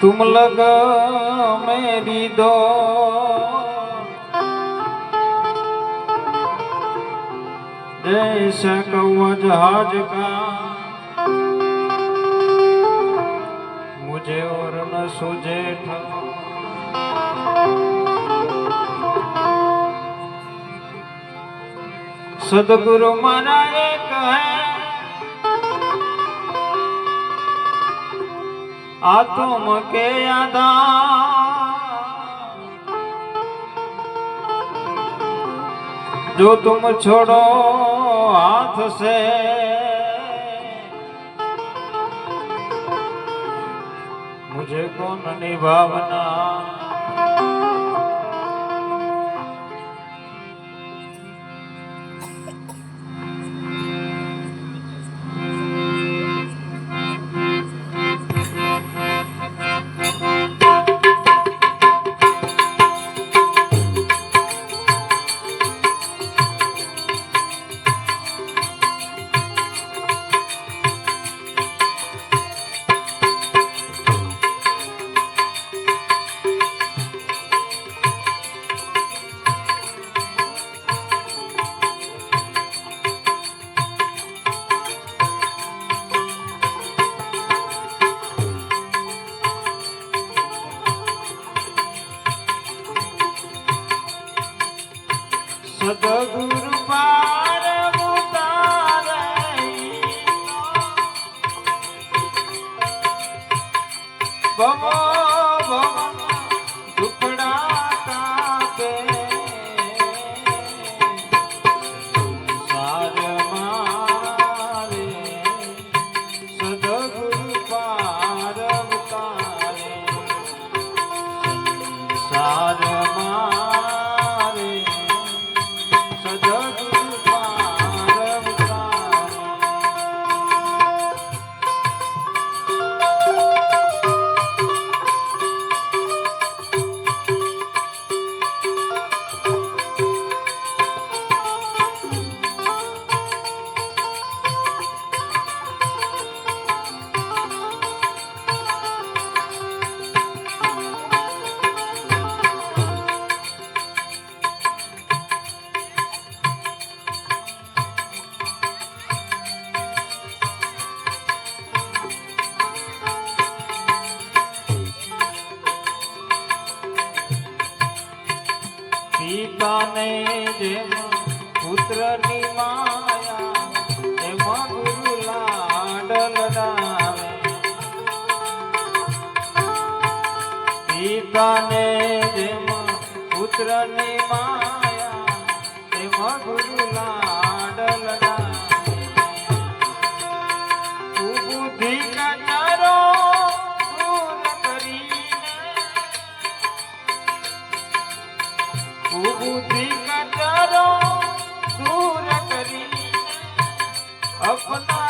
तुम लग मेरी दो जैसे कौआ जहाज का मुझे और न सूझे सदगुरु मारा एक है आत्म के आधार जो तुम छोड़ो हाथ से मुझे कौन निभावना પિતાને જેમ પુત્રની માયા એમાં ગુરુ લાડલ લડાવે પિતાને જેમ પુત્રની માયા એમાં ગુરુ લાડલ લડાવે 啊啊！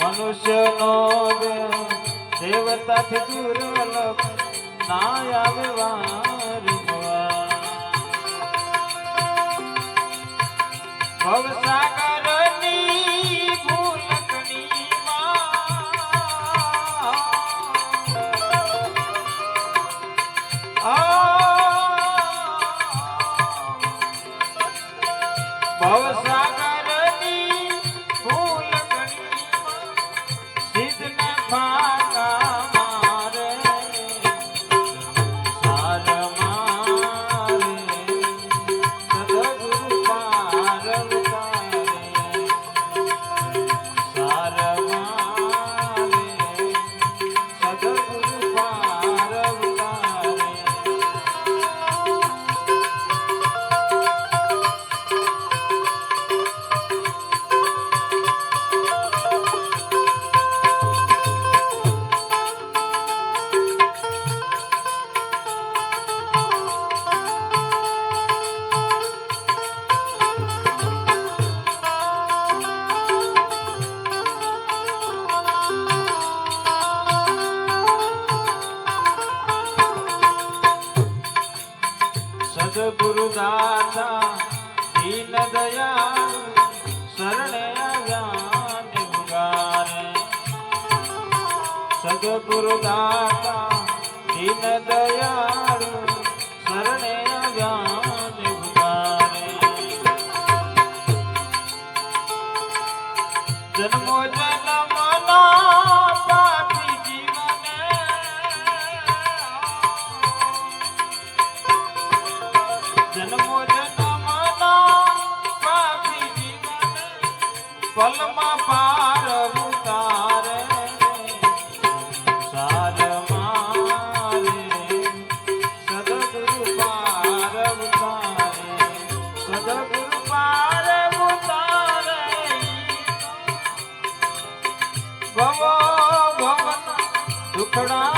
મનુષ્યનો દેવતાથી દુર્લભ ના વ્યવહાર વારંવાર ભવસાગર સદગુરુ દાતા દીન દયાળુ શરણે Toronto.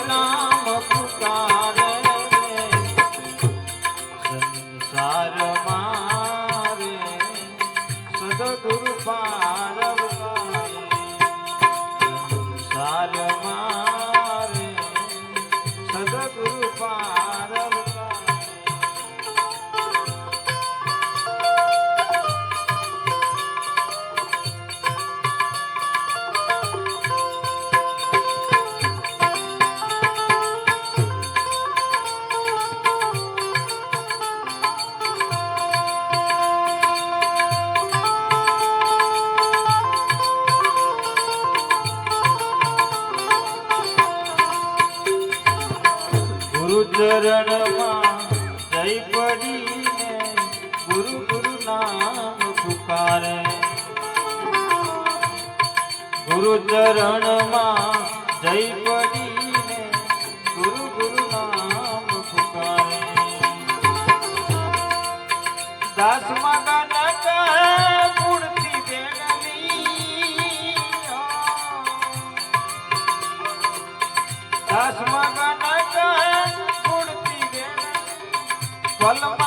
ગુરુ ગુરુ નામ પુકારે. ગુરુ ચરણમાં જઈ પડીને ગુરુ ગુરુ નામ પુકારે. દાસ માતા કહે મૂર્તિ બેગની દાસ માતા કહે મૂર્તિ બેગની